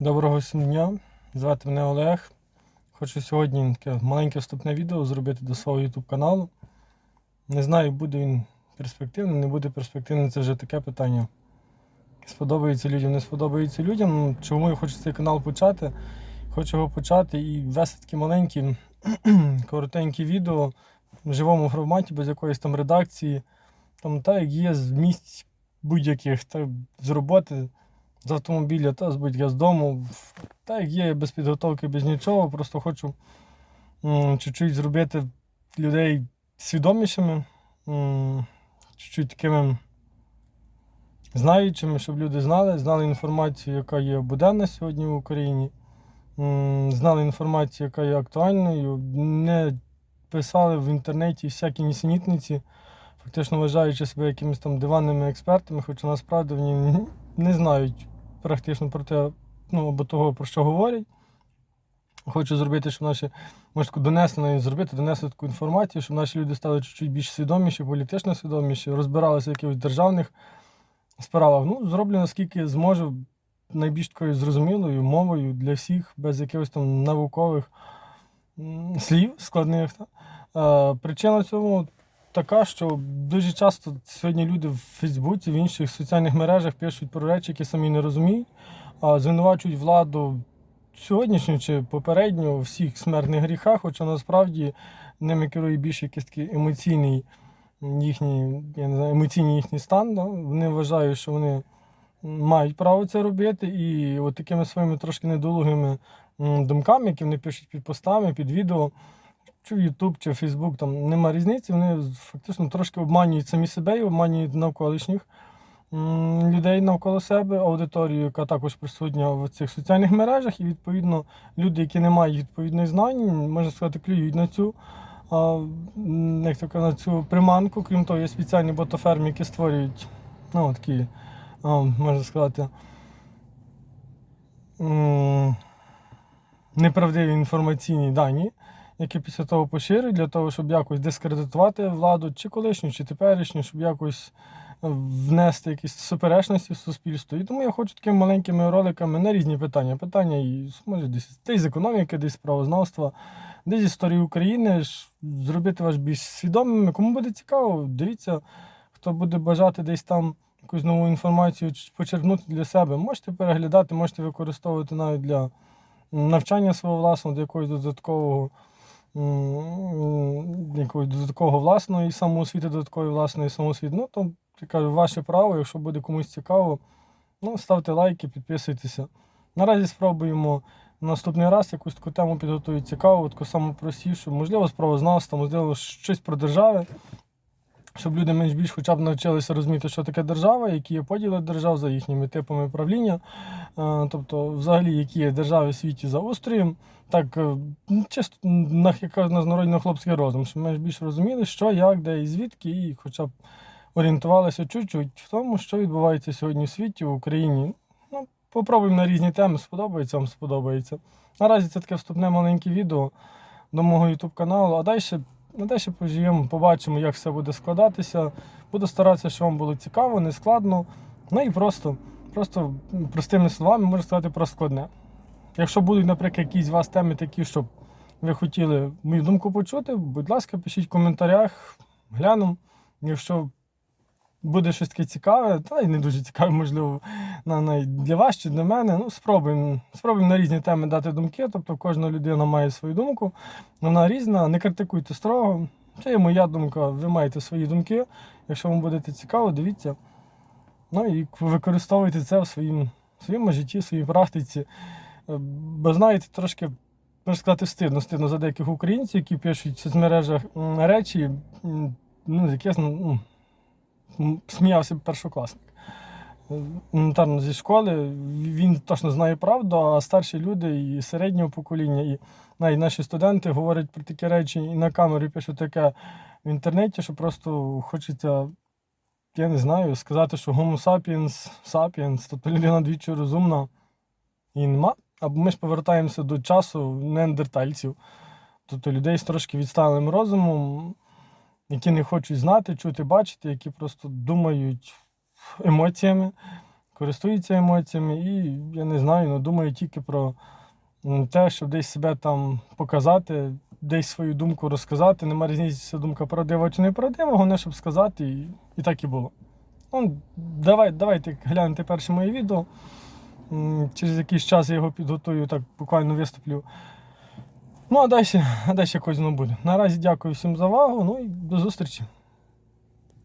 Доброго всім дня, звати мене Олег. Хочу сьогодні таке маленьке вступне відео зробити до свого YouTube каналу. Не знаю, буде він перспективний, не буде перспективний, це вже таке питання. Сподобається людям, не сподобається людям. Чому я хочу цей канал почати? Хочу його почати і вести такі маленькі, коротенькі відео в живому форматі, без якоїсь там редакції. Там так, як є з місць будь-яких, з роботи з автомобіля та з будь-яка з дому. Так як є без підготовки, без нічого. Просто хочу чуть-чуть зробити людей свідомішими, чуть-чуть такими знаючими, щоб люди знали, знали інформацію, яка є буденна сьогодні в Україні, знали інформацію, яка є актуальною, не писали в інтернеті всякі нісенітниці, фактично вважаючи себе якимись там диванними експертами, хоча насправді вони не знають практично про те, ну або того, про що говорять. Хочу зробити, щоб наші, може, таку донесли навіть зробити, донесли таку інформацію, щоб наші люди стали чуть-чуть більш свідоміші, політично свідоміші, розбиралися в якихось державних справах. Ну, зроблю наскільки зможу найбільш такою зрозумілою мовою для всіх, без якихось там наукових слів складних. Е, причина цьому така, що дуже часто сьогодні люди в Фейсбуці, в інших соціальних мережах пишуть про речі, які самі не розуміють, а звинувачують владу сьогоднішню чи попередню у всіх смертних гріхах, хоча насправді ними керує більше якийсь такий емоційний їхній, я не знаю, емоційний їхній стан. Да? Вони вважають, що вони мають право це робити, і от такими своїми трошки недолугими думками, які вони пишуть під постами, під відео, чи в YouTube, чи в Facebook, там нема різниці, вони фактично трошки обманюють самі себе і обманюють навколишніх людей навколо себе, аудиторію, яка також присутня в цих соціальних мережах, і відповідно люди, які не мають відповідних знань, можна сказати, клюють на цю. Як то кажуть, на цю приманку, крім того, є спеціальні ботоферми, які створюють ну, такі, можна сказати, неправдиві інформаційні дані, які після того поширюють для того, щоб якось дискредитувати владу, чи колишню, чи теперішню, щоб якось внести якісь суперечності в суспільство. І тому я хочу такими маленькими роликами на різні питання. Питання і може десь десь з економіки, десь з правознавства, десь з історії України, зробити вас більш свідомими. Кому буде цікаво, дивіться, хто буде бажати десь там якусь нову інформацію почерпнути для себе. Можете переглядати, можете використовувати навіть для навчання свого власного, для якогось додаткового. М, Якогось додаткового власної самоосвіти, додаткової власної самоосвіти. Ну, то кажу, ваше право, якщо буде комусь цікаво, ну, ставте лайки, підписуйтеся. Наразі спробуємо наступний раз якусь таку тему підготувати цікаву, таку саму можливо, з правознавства, можливо, щось про держави, щоб люди менш більш хоча б навчилися розуміти, що таке держава, які є поділи держав за їхніми типами правління, Е, тобто, взагалі, які є держави в світі за устроєм. Так, е, чисто на як на народний хлопський розум, щоб ми більш розуміли, що, як, де і звідки, і хоча б орієнтувалися чуть-чуть в тому, що відбувається сьогодні в світі, в Україні. Ну, попробуємо на різні теми, сподобається вам сподобається. Наразі це таке вступне маленьке відео до мого YouTube каналу, а далі, а що поживемо, побачимо, як все буде складатися. Буду старатися, щоб вам було цікаво, не складно. Ну і просто, просто простими словами можна сказати про складне. Якщо будуть, наприклад, якісь у вас теми такі, щоб ви хотіли мою думку почути, будь ласка, пишіть в коментарях, глянемо. Якщо буде щось таке цікаве, та й не дуже цікаве, можливо, на, на, для вас чи для мене. Ну, спробуємо. Спробуємо на різні теми дати думки. Тобто кожна людина має свою думку, вона різна, не критикуйте строго. Це є моя думка, ви маєте свої думки. Якщо вам буде цікаво, дивіться. Ну і використовуйте це в своїм, своєму житті, в своїй практиці. Е, Бо знаєте, трошки, можна сказати, стидно, стидно за деяких українців, які пишуть в соцмережах речі, ну, якесь, м, сміявся першокласник. Елементарно зі школи він точно знає правду, а старші люди і середнього покоління, і навіть наші студенти говорять про такі речі і на камері пишуть таке в інтернеті, що просто хочеться, я не знаю, сказати, що Homo sapiens sapiens, тобто людина двічі розумна і нема. Або ми ж повертаємося до часу неандертальців, тобто людей з трошки відсталим розумом, які не хочуть знати, чути, бачити, які просто думають емоціями, користується емоціями і, я не знаю, ну, думає тільки про те, щоб десь себе там показати, десь свою думку розказати. Нема різниці, думка правдива чи не правдива, головне, щоб сказати, і, і так і було. Ну, давай, давайте гляньте перше моє відео. Через якийсь час я його підготую, так буквально виступлю. Ну, а далі, а далі якось воно буде. Наразі дякую всім за увагу, ну і до зустрічі.